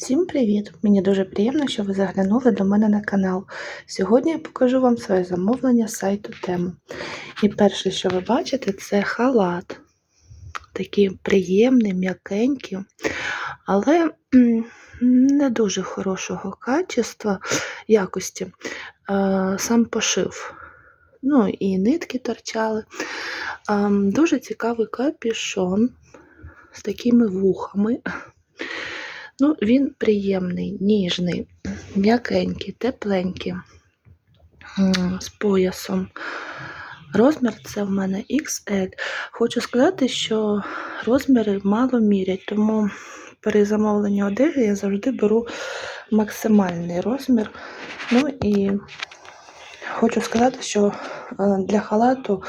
Всім привіт! Мені дуже приємно, що ви заглянули до мене на канал. Сьогодні я покажу вам своє замовлення з сайту Тему. І перше, що ви бачите, це халат. Такий приємний, м'якенький, але не дуже хорошого качества, якості. Сам пошив. Ну і нитки торчали. Дуже цікавий капюшон з такими вухами. Ну, він приємний, ніжний, м'якенький, тепленький, з поясом. Розмір це в мене XL. Хочу сказати, що розміри мало мірять, тому при замовленні одежі я завжди беру максимальний розмір. Ну і хочу сказати, що е, для халату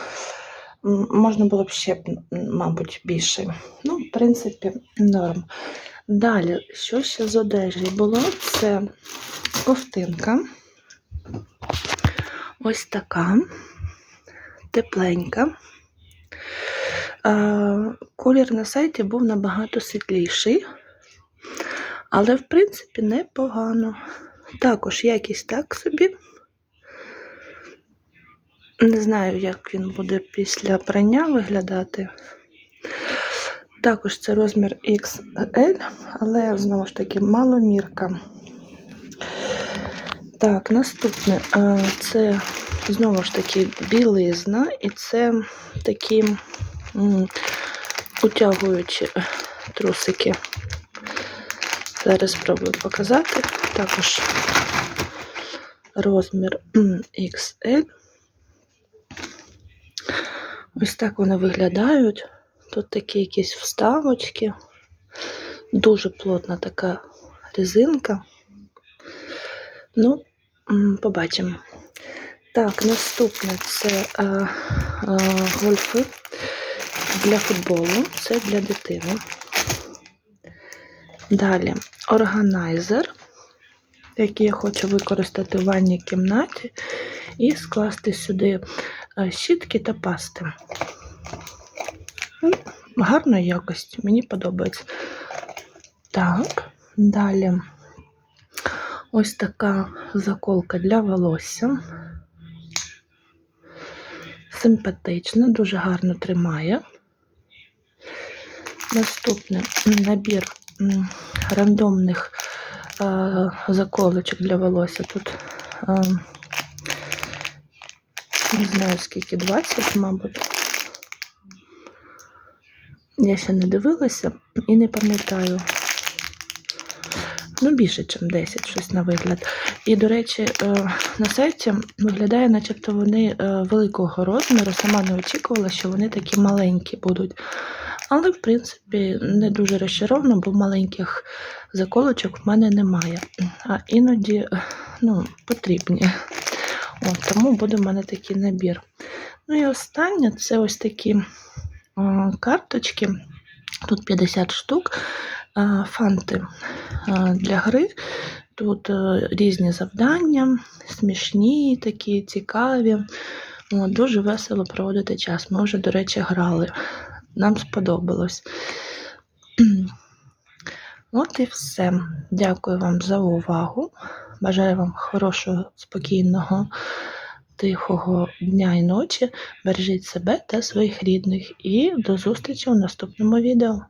можна було б ще, мабуть, більше. Ну, в принципі, норм. Далі, що ще з одежі було? Це ковтинка. Ось така, тепленька. А, Колір на сайті був набагато світліший, але, в принципі, непогано. Також якість так собі. Не знаю, як він буде після прання виглядати. Також це розмір XL, але знову ж таки маломірка. Так, наступне це знову ж таки білизна, і це такі утягуючі трусики. Зараз спробую показати. Також розмір XL. Ось так вони виглядають. Тут такі якісь вставочки. Дуже плотна така резинка. Ну, побачимо. Так, наступне це а, а, гольфи для футболу. Це для дитини. Далі органайзер, який я хочу використати в ванній кімнаті, і скласти сюди щітки та пасти. Гарної якості, мені подобається. Так, далі ось така заколка для волосся. Симпатична, дуже гарно тримає. Наступний набір рандомних е, заколочок для волосся. Тут е, не знаю скільки, 20, мабуть. Я ще не дивилася і не пам'ятаю. Ну, більше, ніж 10, щось на вигляд. І, до речі, е, на сайті виглядає, начебто вони е, великого розміру. Сама не очікувала, що вони такі маленькі будуть. Але, в принципі, не дуже розчаровано, бо маленьких заколочок в мене немає. А іноді ну, потрібні. От, тому буде в мене такий набір. Ну і останнє це ось такі карточки. Тут 50 штук, фанти для гри. Тут е, різні завдання, смішні, такі цікаві. Дуже весело проводити час. Ми вже, до речі, грали. Нам сподобалось. От і все. Дякую вам за увагу. Бажаю вам хорошого, спокійного, тихого дня і ночі. Бережіть себе та своїх рідних. І до зустрічі у наступному відео.